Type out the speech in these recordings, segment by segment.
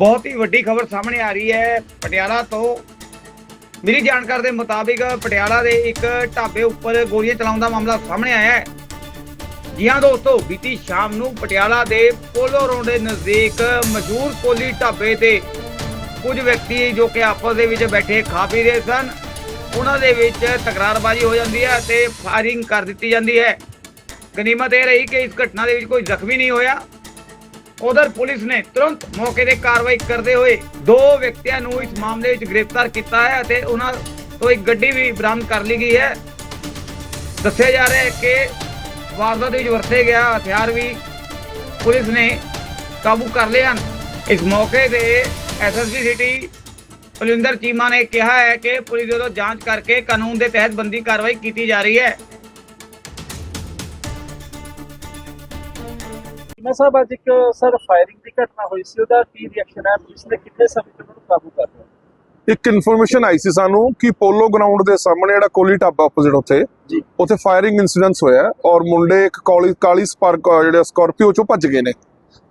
ਬਹੁਤ ਹੀ ਵੱਡੀ ਖਬਰ ਸਾਹਮਣੇ ਆ ਰਹੀ ਹੈ ਪਟਿਆਲਾ ਤੋਂ। ਮੇਰੀ ਜਾਣਕਾਰੀ ਦੇ ਮੁਤਾਬਿਕ ਪਟਿਆਲਾ ਦੇ ਇੱਕ ਢਾਬੇ ਉੱਪਰ ਗੋਲੀਆਂ ਚਲਾਉਣ ਦਾ ਮਾਮਲਾ ਸਾਹਮਣੇ ਆਇਆ ਹੈ। ਜੀ ਹਾਂ ਦੋਸਤੋ, ਬੀਤੀ ਸ਼ਾਮ ਨੂੰ ਪਟਿਆਲਾ ਦੇ ਪੋਲੋ ਰੋਡ ਦੇ ਨਜ਼ਦੀਕ ਮਸ਼ਹੂਰ ਕੋਲੀ ਢਾਬੇ ਤੇ ਕੁਝ ਵਿਅਕਤੀ ਜੋ ਕਿ ਆਪਸ ਦੇ ਵਿੱਚ ਬੈਠੇ ਖਾ ਪੀ ਰਹੇ ਸਨ, ਉਹਨਾਂ ਦੇ ਵਿੱਚ ਤਕਰਾਰਬਾਜ਼ੀ ਹੋ ਜਾਂਦੀ ਹੈ ਤੇ ਫਾਇਰਿੰਗ ਕਰ ਦਿੱਤੀ ਜਾਂਦੀ ਹੈ। ਗਨੀਮਤ ਇਹ ਰਹੀ ਕਿ ਇਸ ਘਟਨਾ ਦੇ ਵਿੱਚ ਕੋਈ ਜ਼ਖਮੀ ਨਹੀਂ ਹੋਇਆ। ਉਧਰ ਪੁਲਿਸ ਨੇ ਤੁਰੰਤ ਮੌਕੇ ਤੇ ਕਾਰਵਾਈ ਕਰਦੇ ਹੋਏ ਦੋ ਵਿਅਕਤੀਆਂ ਨੂੰ ਇਸ ਮਾਮਲੇ ਵਿੱਚ ਗ੍ਰਿਫਤਾਰ ਕੀਤਾ ਹੈ ਅਤੇ ਉਹਨਾਂ ਤੋਂ ਇੱਕ ਗੱਡੀ ਵੀ ਬਰਾਮਦ ਕਰ ਲਈ ਗਈ ਹੈ। ਦੱਸਿਆ ਜਾ ਰਿਹਾ ਹੈ ਕਿ ਵਾਰਦਾਤ ਵਿੱਚ ਵਰਤੇ ਗਿਆ ਹਥਿਆਰ ਵੀ ਪੁਲਿਸ ਨੇ ਕਾਬੂ ਕਰ ਲਏ ਹਨ। ਇਸ ਮੌਕੇ ਤੇ ਐਸਐਸਪੀ ਸਿਟੀ ਬਲਵਿੰਦਰ ਚੀਮਾ ਨੇ ਕਿਹਾ ਹੈ ਕਿ ਪੁਲਿਸ ਵੱਲੋਂ ਜਾਂਚ ਕਰਕੇ ਕਾਨੂੰਨ ਦੇ ਤਹਿਤ ਬੰਦੀ ਕਾਰਵਾਈ ਕੀਤੀ ਜਾ ਰਹੀ ਹੈ। ਮੈਂ ਸਾਹਿਬ ਅੱਜ ਇੱਕ ਸਰ ਫਾਇਰਿੰਗ ਦੀ ਘਟਨਾ ਹੋਈ ਸੀ ਉਹਦਾ ਕੀ ਰਿਐਕਸ਼ਨ ਹੈ? ਪੁਲਿਸ ਨੇ ਕਿੰਨੇ ਸਮੇਂ ਤੱਕ ਉਹਨੂੰ ਕਾਬੂ ਕਰ ਲਿਆ? ਇੱਕ ਇਨਫੋਰਮੇਸ਼ਨ ਆਈ ਸੀ ਸਾਨੂੰ ਕਿ ਪੋਲੋ ਗਰਾਊਂਡ ਦੇ ਸਾਹਮਣੇ ਜਿਹੜਾ ਕੋਲੀ ਢਾਬਾ ਆਪੋਜ਼ਿਟ ਉੱਥੇ ਉੱਥੇ ਫਾਇਰਿੰਗ ਇਨਸੀਡੈਂਟਸ ਹੋਇਆ ਔਰ ਮੁੰਡੇ ਇੱਕ ਕਾਲੀ ਕਾਲੀ ਸਪਾਰਕ ਜਿਹੜੇ ਸਕਾਰਪੀਓ ਚੋਂ ਭੱਜ ਗਏ ਨੇ।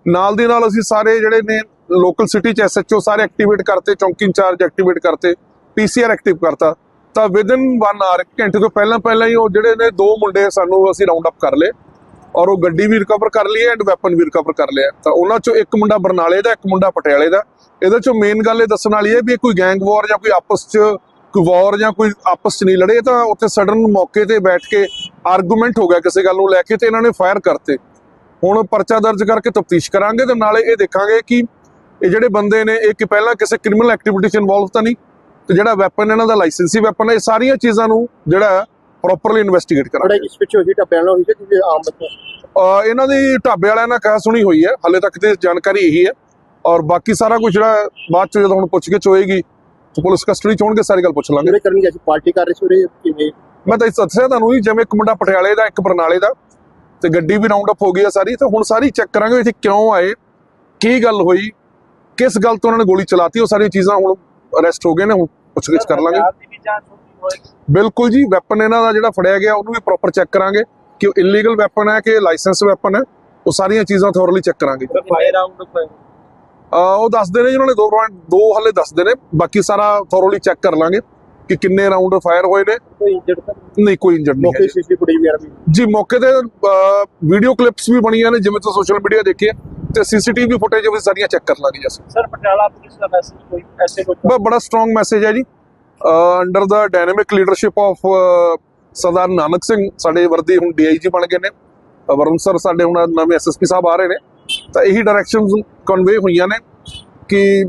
ਨਾਲ ਦੀ ਨਾਲ ਅਸੀਂ ਸਾਰੇ ਜਿਹੜੇ ਨੇ ਲੋਕਲ ਸਿਟੀ ਚ ਐਸਐਚਓ ਸਾਰੇ ਐਕਟੀਵੇਟ ਕਰਤੇ ਚੌਂਕੀ ਇੰਚਾਰਜ ਐਕਟੀਵੇਟ ਕਰਤੇ ਪੀਸੀਆਰ ਐਕਟਿਵ ਕਰਤਾ। ਤਾਂ ਵਿਦਨ 1 ਆਰ ਘੰਟੇ ਤੋਂ ਪਹਿਲਾਂ ਪਹਿਲਾਂ ਹੀ ਉਹ ਜਿਹੜੇ ਨੇ ਦੋ ਮੁੰਡੇ ਸਾਨੂੰ ਅਸੀਂ ਰਾਉਂਡ ਅਪ ਕਰ ਲਏ। ਔਰ ਉਹ ਗੱਡੀ ਵੀ ਰਿਕਵਰ ਕਰ ਲਈ ਐਂਡ ਵੈਪਨ ਵੀ ਰਿਕਵਰ ਕਰ ਲਿਆ ਤਾਂ ਉਹਨਾਂ ਚੋਂ ਇੱਕ ਮੁੰਡਾ ਬਰਨਾਲੇ ਦਾ, ਇੱਕ ਮੁੰਡਾ ਪਟਿਆਲੇ ਦਾ। ਇਹਦੇ ਚੋਂ ਮੇਨ ਗੱਲ ਇਹ ਦੱਸਣ ਵਾਲੀ ਹੈ ਵੀ ਇਹ ਕੋਈ ਗੈਂਗ ਵਾਰ ਜਾਂ ਕੋਈ ਆਪਸ 'ਚ ਕੋਈ ਵਾਰ ਜਾਂ ਕੋਈ ਆਪਸ 'ਚ ਨਹੀਂ ਲੜੇ ਤਾਂ ਉੱਥੇ ਸਡਨ ਮੌਕੇ ਤੇ ਬੈਠ ਕੇ ਆਰਗੂਮੈਂਟ ਹੋ ਗਿਆ ਕਿਸੇ ਗੱਲ ਨੂੰ ਲੈ ਕੇ ਤੇ ਇਹਨਾਂ ਨੇ ਫਾਇਰ ਕਰਤੇ। ਹੁਣ ਪਰਚਾ ਦਰਜ ਕਰਕੇ ਤਫਤੀਸ਼ ਕਰਾਂਗੇ ਤੇ ਨਾਲੇ ਇਹ ਦੇਖਾਂਗੇ ਕਿ ਇਹ ਜਿਹੜੇ ਬੰਦੇ ਨੇ, ਇਹ ਕਿ ਪਹਿਲਾਂ ਕਿਸੇ ਕ੍ਰਿਮੀਨਲ ਐਕਟੀਵਿਟੀ 'ਚ ਇਨਵੋਲਵ ਤਾਂ ਨਹੀਂ, ਤੇ ਜਿਹੜਾ ਵੈਪਨ ਇਹਨਾਂ ਦਾ ਲਾਇਸੈਂਸੀ ਵੈਪਨ ਹੈ, ਇਹ ਸਾਰੀਆਂ ਚੀਜ਼ਾਂ ਨੂੰ ਜਿਹੜਾ ਪ੍ਰੋਪਰਲੀ ਇਨਵੈਸਟੀਗੇਟ ਕਰਾਂਗੇ। ਬੜਾ ਇਸ ਵਿੱਚ ਹੋਈ ਢੱਬਿਆਂ ਨਾਲ ਹੋਈ ਸੀ ਜਿਵੇਂ ਆਮ ਬੱਚਾ ਇਹਨਾਂ ਦੀ ਢਾਬੇ ਵਾਲਿਆਂ ਨਾਲ ਕਹਿ ਸੁਣੀ ਹੋਈ ਹੈ ਹਲੇ ਤੱਕ ਤੇ ਜਾਣਕਾਰੀ ਇਹੀ ਹੈ। ਔਰ ਬਾਕੀ ਸਾਰਾ ਕੁਝ ਜਿਹੜਾ ਬਾਅਦ ਚ ਜਦੋਂ ਹੁਣ ਪੁੱਛ ਹੋਏਗੀ ਤਾਂ ਪੁਲਿਸ ਕਸਟਡੀ ਚ ਹੋਣਗੇ ਸਾਰੀ ਗੱਲ ਪੁੱਛ ਲਾਂਗੇ। ਜਿਹੜੇ ਕਰਨਗੇ ਅਸੀਂ ਪਾਰਟੀ ਕਰ ਰਹੇ ਸੀ ਉਰੇ ਕਿਵੇਂ? ਮੈਂ ਤਾਂ ਇਸ ਦੱਸਿਆ ਤੁਹਾਨੂੰ ਹੀ ਜਿਵੇਂ ਇੱਕ ਮੁੰਡਾ ਪਟਿਆਲੇ ਦਾ ਇੱਕ ਬਰਨਾਲੇ ਦਾ ਤੇ ਗੱਡੀ ਵੀ ਰਾਉਂਡ ਅਪ ਹੋ ਗਈ ਹੈ ਸਾਰੀ ਤੇ ਹੁਣ ਸਾਰੀ ਚੈੱਕ ਕਰਾਂਗੇ ਇੱਥੇ ਕਿਉਂ ਆਏ ਕੀ ਗੱਲ ਹੋਈ ਕਿਸ ਗੱਲ ਤੋਂ ਉਹਨਾਂ ਨੇ ਗੋਲੀ ਚਲਾਤੀ ਉਹ ਸਾਰੀਆਂ ਚੀਜ਼ਾਂ ਹੁਣ ਅਰੈਸਟ ਹੋ ਗਏ ਨੇ ਹੁਣ ਪੁੱਛ ਗਿੱਛ ਕਰ ਲਾਂਗੇ। ਬਿਲਕੁਲ ਜੀ ਵੈਪਨ ਇਹਨਾਂ ਦਾ ਜਿਹੜਾ ਫੜਿਆ ਗਿਆ ਉਹਨੂੰ ਵੀ ਪ੍ਰੋਪਰ ਚੈੱਕ ਕਰਾਂਗੇ ਕਿ ਉਹ ਇਲੀਗਲ ਵੈਪਨ ਹੈ ਕਿ ਲਾਇਸੈਂਸ ਵੈਪਨ ਹੈ ਉਹ ਸਾਰੀਆਂ ਚੀਜ਼ਾਂ ਥੋਰਲੀ ਚੈੱਕ ਕਰਾਂਗੇ ਫਾਇਰ ਆਊਟ ਅਹ ਉਹ ਦੱਸਦੇ ਨੇ ਜੀ ਉਹਨਾਂ ਨੇ ਦੋ ਰਾਉਂਡ ਦੋ ਹਲੇ ਦੱਸਦੇ ਨੇ ਬਾਕੀ ਸਾਰਾ ਥੋਰਲੀ ਚੈੱਕ ਕਰ ਲਾਂਗੇ ਕਿ ਕਿੰਨੇ ਰਾਉਂਡ ਫਾਇਰ ਹੋਏ ਨੇ। ਕੋਈ ਇੰਜਰਡ ਤਾਂ ਨਹੀਂ? ਕੋਈ ਇੰਜਰਡ ਨਹੀਂ ਮੌਕੇ ਸੀਸੀ ਫੁਟੇਜ ਵਗੈਰਾ ਵੀ ਜੀ ਮੌਕੇ ਤੇ ਵੀਡੀਓ ਕਲਿੱਪਸ ਵੀ ਬਣੀਆਂ ਨੇ ਜਿਵੇਂ ਤੁਸੀਂ ਸੋਸ਼ਲ ਮੀਡੀਆ ਦੇਖਿਆ ਤੇ ਸੀਸੀਟੀਵੀ ਫੁਟੇਜ ਵੀ ਸਾਰੀਆਂ ਚੈੱਕ ਕਰ ਲਾਂਗੇ ਜੀ ਸਰ ਪਟਿਆਲਾ ਪੁਲਿਸ ਦਾ ਮੈਸੇਜ ਕੋਈ? ਐਸੇ ਕੋਈ ਬੜਾ ਸਟਰੋਂਗ ਮੈਸੇਜ ਹੈ ਜੀ। Under the dynamic leadership of Sardar Nanak Singh ਸਾਡੇ ਵਰਦੀ ਹੁਣ ਡੀਆਈਜੀ ਬਣ ਗਏ ਨੇ। ਵਰੁਣ ਸਰ ਸਾਡੇ ਹੁਣ ਨਵੇਂ ਐਸਐਸਪੀ ਸਾਹਿਬ ਆ ਰਹੇ ਨੇ। ਤਾਂ ਇਹੀ ਡਾਇਰੈਕਸ਼ਨਸ ਕਨਵੇ ਹੋਈਆਂ ਨੇ ਕਿ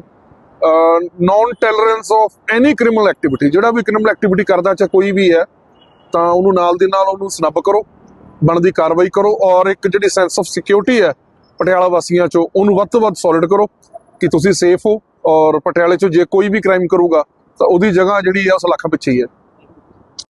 non tolerance of any criminal activity ਜਿਹੜਾ ਵੀ ਕ੍ਰਿਮੀਨਲ ਐਕਟੀਵਿਟੀ ਕਰਦਾ ਚਾਹੇ ਕੋਈ ਵੀ ਹੈ, ਤਾਂ ਉਹਨੂੰ ਨਾਲ ਦੀ ਨਾਲ ਉਹਨੂੰ ਸਨੱਬ ਕਰੋ, ਬਣਦੀ ਕਾਰਵਾਈ ਕਰੋ ਔਰ ਇੱਕ ਜਿਹੜੀ ਸੈਂਸ ਆਫ ਸਿਕਿਉਰਿਟੀ ਹੈ, ਪਟਿਆਲਾ ਵਾਸੀਆਂ ਚੋਂ ਉਹਨੂੰ ਵੱਧ ਤੋਂ ਵੱਧ ਸੋਲਿਡ ਕਰੋ ਕਿ ਤੁਸੀਂ ਸੇਫ ਹੋ ਔਰ ਪਟਿਆਲੇ ਚੋਂ ਜੇ ਕੋਈ ਵੀ ਕ੍ਰਾਈਮ ਕਰੂਗਾ ਤਾਂ ਉਹਦੀ ਜਗ੍ਹਾ ਜਿਹੜੀ ਹੈ ਉਸ ਲੱਖ ਪਿੱਛੇ ਹੀ ਹੈ